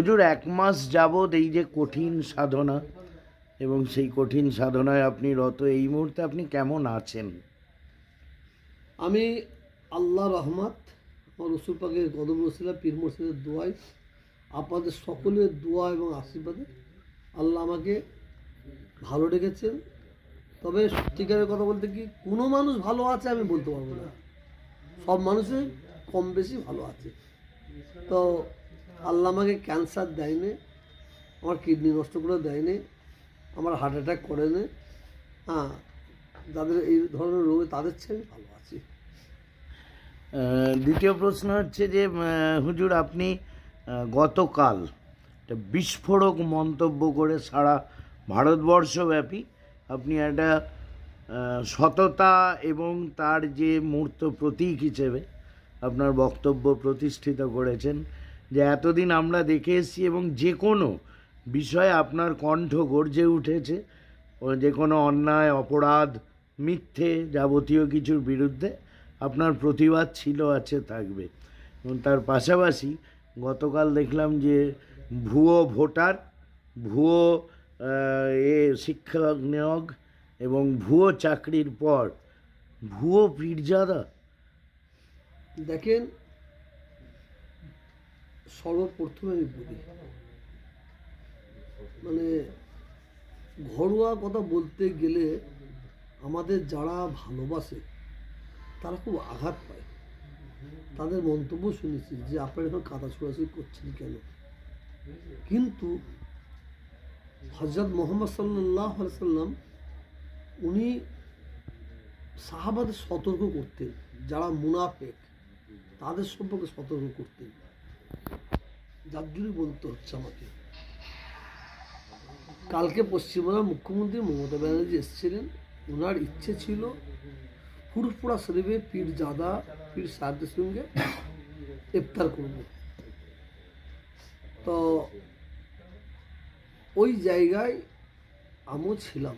হুজুর, এক মাস যাবৎ এই যে কঠিন সাধনা এবং সেই কঠিন সাধনায় আপনি রত, এই মুহূর্তে আপনি কেমন আছেন? আমি আল্লাহ রহমত, আমার রসুল পাকের কদম রসিলা, পীর মসজিদের দোয়াই আপনাদের সকলের দোয়া এবং আশীর্বাদে আল্লাহ আমাকে ভালো রেখেছেন তবে সত্যিকারের কথা বলতে কি, কোনো মানুষ ভালো আছে আমি বলতে পারব না। সব মানুষই কম বেশি ভালো আছে। তো আল্লাহ আমাকে ক্যান্সার দেয়নি, আমার কিডনি নষ্ট করে দেয়নি, আমার হার্ট অ্যাটাক করেনি। হ্যাঁ যাদের এই ধরনের রোগে তাদের আমি ভালো আছি। দ্বিতীয় প্রশ্ন হচ্ছে যে হুজুর আপনি গতকাল বিস্ফোরক মন্তব্য করে সারা ভারতবর্ষব্যাপী আপনি একটা সততা এবং তার যে মূর্ত প্রতীক হিসেবে আপনার বক্তব্য প্রতিষ্ঠিত করেছেন যে এতদিন আমরা দেখে এসেছি এবং যে কোনো বিষয়ে আপনার কণ্ঠ গর্জে উঠেছে যে কোনো অন্যায়, অপরাধ, মিথ্যে যাবতীয় কিছুর বিরুদ্ধে আপনার প্রতিবাদ ছিল, আছে, থাকবে। এবং তার পাশাপাশি গতকাল দেখলাম যে ভুয়ো ভোটার, ভুয়ো এ শিক্ষক নিয়োগ এবং ভুয়ো চাকরির পর, ভুয়ো পীরজাদা। দেখেন সর্বপ্রথমে আমি বলি। মানে ঘরোয়া কথা বলতে গেলে আমাদের যারা ভালোবাসে, তারা খুব আঘাত পায়। তাদের মন্তব্য শুনেছি যে, আপনারা এখন কাদা ছোড়াছুড়ি করছেন কেন? কিন্তু হজরত মোহাম্মদ সাল্লাহ সাল্লাম, উনি সাহাবাদের সতর্ক করতেন। যারা মুনাফেক, তাদের সম্পর্কে সতর্ক করতেন। যার বলতে হচ্ছে আমাকে। কালকে পশ্চিমবঙ্গের মুখ্যমন্ত্রী মমতা ব্যানার্জি এসেছিলেন। ওনার ইচ্ছে ছিল ফুরফুরা শরীফে পীর জাদা, পীর সাহেবদের সঙ্গে ইফতার করব। তো ওই জায়গায় আমিও ছিলাম।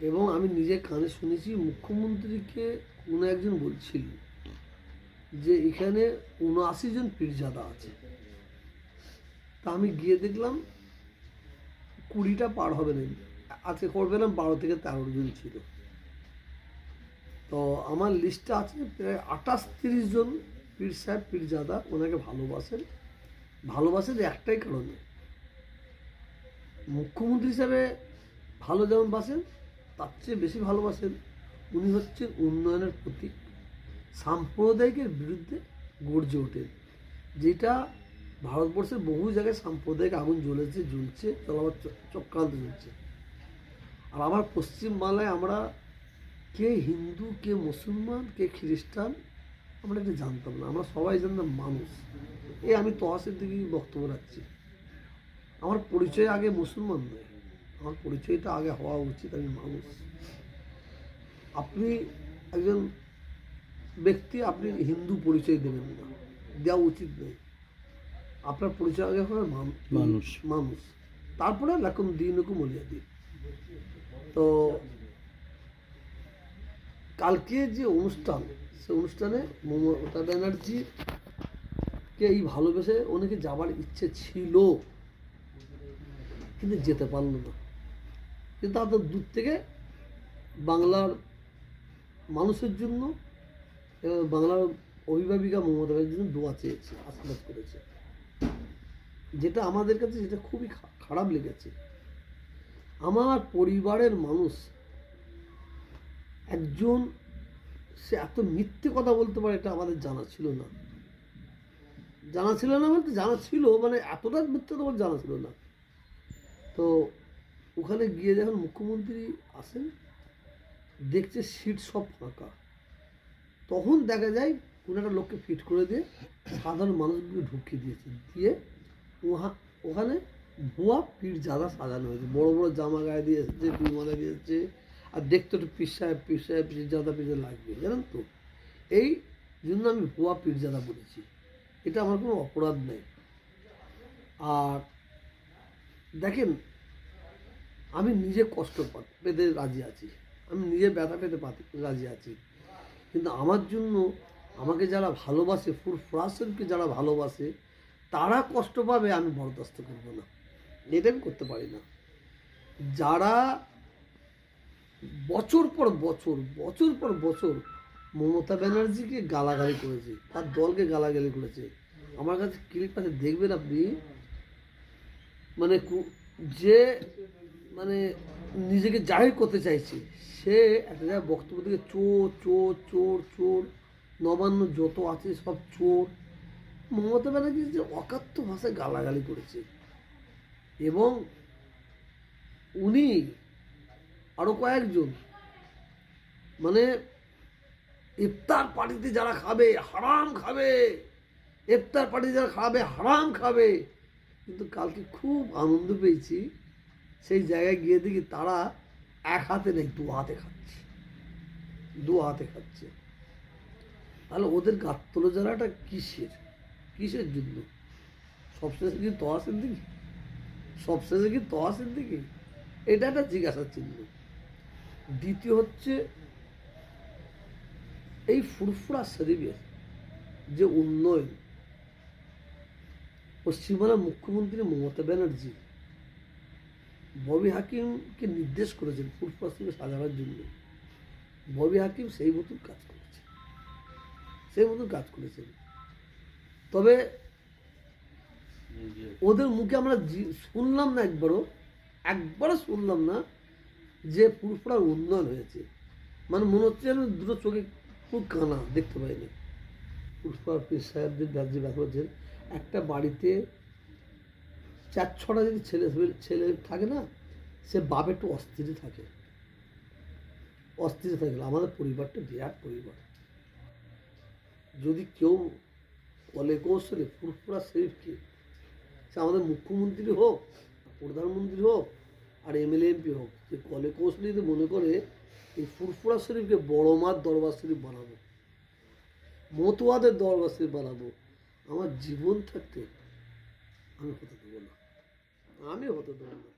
এবং আমি নিজে কানে শুনেছি, মুখ্যমন্ত্রীকে কোনো একজন বলছিল। যে এখানে উনআশি জন পীরজাদা আছে। তা আমি গিয়ে দেখলাম কুড়িটা পার হবে না। আজকে খবর পেলাম বারো থেকে তেরো জন ছিল। তো আমার লিস্টটা আছে প্রায় আঠাশ তিরিশ জন পীর সাহেব, পীরজাদা ওনাকে ভালোবাসেন। ভালোবাসেন একটাই কারণে। মুখ্যমন্ত্রী হিসাবে ভালো যেমন বাসেন, তার চেয়ে বেশি ভালোবাসেন উনি হচ্ছেন উন্নয়নের প্রতীক। সাম্প্রদায়িকের বিরুদ্ধে গর্জে ওঠেন যেটা ভারতবর্ষের বহু জায়গায় সাম্প্রদায়িক আগুন জ্বলেছে, জ্বলছে চলাবার চক্রান্ত চলছে। আর আমার পশ্চিমবাংলায় আমরা কে হিন্দু, কে মুসলমান, কে খ্রিস্টান, আমরা এটা জানতাম না। আমরা সবাই জানতাম মানুষ। এই আমি তহাসের দিকে বক্তব্য রাখছি। আমার পরিচয় আগে মুসলমান নয়। আমার পরিচয়টা আগে হওয়া উচিত আমি মানুষ। আপনি একজন ব্যক্তি আপনি হিন্দু পরিচয় দেবেন না। দেওয়া উচিত নেই। আপনার পরিচয় আগে হবে মানুষ। মানুষ। তারপরে লাকুম দিন হুকুম মলিয়া দিন তো কালকে যে অনুষ্ঠান সে অনুষ্ঠানে মমতা ব্যানার্জি কে এই ভালোবেসে অনেকে যাবার ইচ্ছে ছিল কিন্তু যেতে পারল না। কিন্তু তাদের দূর থেকে বাংলার মানুষের জন্য বাংলার অভিভাবিকা মমতা ব্যানার্জির জন্য দোয়া চেয়েছে, আশীর্বাদ করেছে। যেটা আমাদের কাছে, যেটা খুবই খারাপ লেগেছে। আমার পরিবারের মানুষ একজন, সে এত মিথ্যে কথা বলতে পারে, এটা আমাদের জানা ছিল না। জানা ছিল না বলতে, জানা ছিল মানে এতটা মিথ্যে তোমার জানা ছিল না। তো ওখানে গিয়ে যখন মুখ্যমন্ত্রী আসেন, দেখছে সিট সব ফাঁকা। তখন দেখা যায় কোনো একটা লোককে ফিট করে দিয়ে সাধারণ মানুষগুলো ঢুকিয়ে দিয়েছে। দিয়ে উহা, ওখানে ভুয়া পীর জাদা সাজানো হয়েছে। বড় বড় জামা গায়ে দিয়ে এসেছে পীর মালা দিয়ে এসেছে। আর দেখতে একটু পীর সাহেব পীর সাহেব, পীর জাদা, পীর লাগবে, জানেন তো? এই জন্য আমি ভুয়া পীর জাদা বলেছি। এটা আমার কোনো অপরাধ নেই আর দেখেন, আমি নিজে কষ্ট পেতে রাজি আছি। আমি নিজে ব্যথা পাতি রাজি আছি। কিন্তু আমার জন্য আমাকে যারা ভালোবাসে ফুল ফ্রাসেনকে যারা ভালোবাসে, তারা কষ্ট পাবে আমি বরদাস্ত করব না। এটা আমি করতে পারি না। যারা বছর পর বছর বছর পর বছর মমতা ব্যানার্জিকে গালাগালি করেছে, তার দলকে গালাগালি করেছে, আমার কাছে ক্লিপ আছে, দেখবেন আপনি মানে যে মানে নিজেকে জাহির করতে চাইছে, সে একটা জায়গায় বক্তব্য থেকে চোর চোর চোর চোর, নবান্ন যত আছে সব চোর। মমতা ব্যানার্জি যে অকাত্য ভাষায় গালাগালি করেছে। এবং উনি আরও কয়েকজন মানে ইফতার পার্টিতে যারা খাবে, হারাম খাবে। ইফতার পার্টিতে যারা খাবে, হারাম খাবে। কিন্তু কালকে খুব আনন্দ পেয়েছি। সেই জায়গায় গিয়ে দেখি তারা এক হাতে নেই, দু হাতে খাচ্ছে। দু হাতে খাচ্ছে। তাহলে ওদের গাত্তলো জ্বালাটা কিসের? কিসের জন্য? সবশেষে কি তোয়াশের দিকে সবশেষে কি তোয়াশের দিকে এটা একটা জিজ্ঞাসার চিহ্ন। দ্বিতীয় হচ্ছে, এই ফুরফুরা শরীফের যে উন্নয়ন পশ্চিমবাংলার মুখ্যমন্ত্রী মমতা ব্যানার্জি ববি হাকিমকে নির্দেশ করেছেন শরীফে সাজানোর জন্য। ববি হাকিম সেই মতন কাজ করেছে সেই মতন কাজ করেছেন। তবে ওদের মুখে আমরা শুনলাম না একবারও একবারও শুনলাম না যে ফুরফুরার উন্নয়ন হয়েছে। মানে মনে হচ্ছে যেন দুটো চোখে খুব কানা, দেখতে পাইনি। ফুরফুরার পীর সাহেবদের রাজ্যে ব্যাপার একটা বাড়িতে চার, ছটা যদি ছেলে ছেলে থাকে না, সে বাপ একটু অস্থিরে থাকে। অস্থিরে থাকে। আমাদের পরিবারটা বিরাট পরিবার। যদি কেউ কলে কৌশলে ফুরফুরা শরীফকে সে আমাদের মুখ্যমন্ত্রী হোক, প্রধানমন্ত্রী হোক, আর এমএলএ এমপি হোক, যে কলে কৌশলে যদি মনে করে, এই ফুরফুরা শরীফকে বড় মার দরবার শরীফ বানাবো, মতুয়াদের দরবার শরীফ বানাবো, আমার জীবন থাকতে আমি হতে দেবো না। আমি হতে দেবো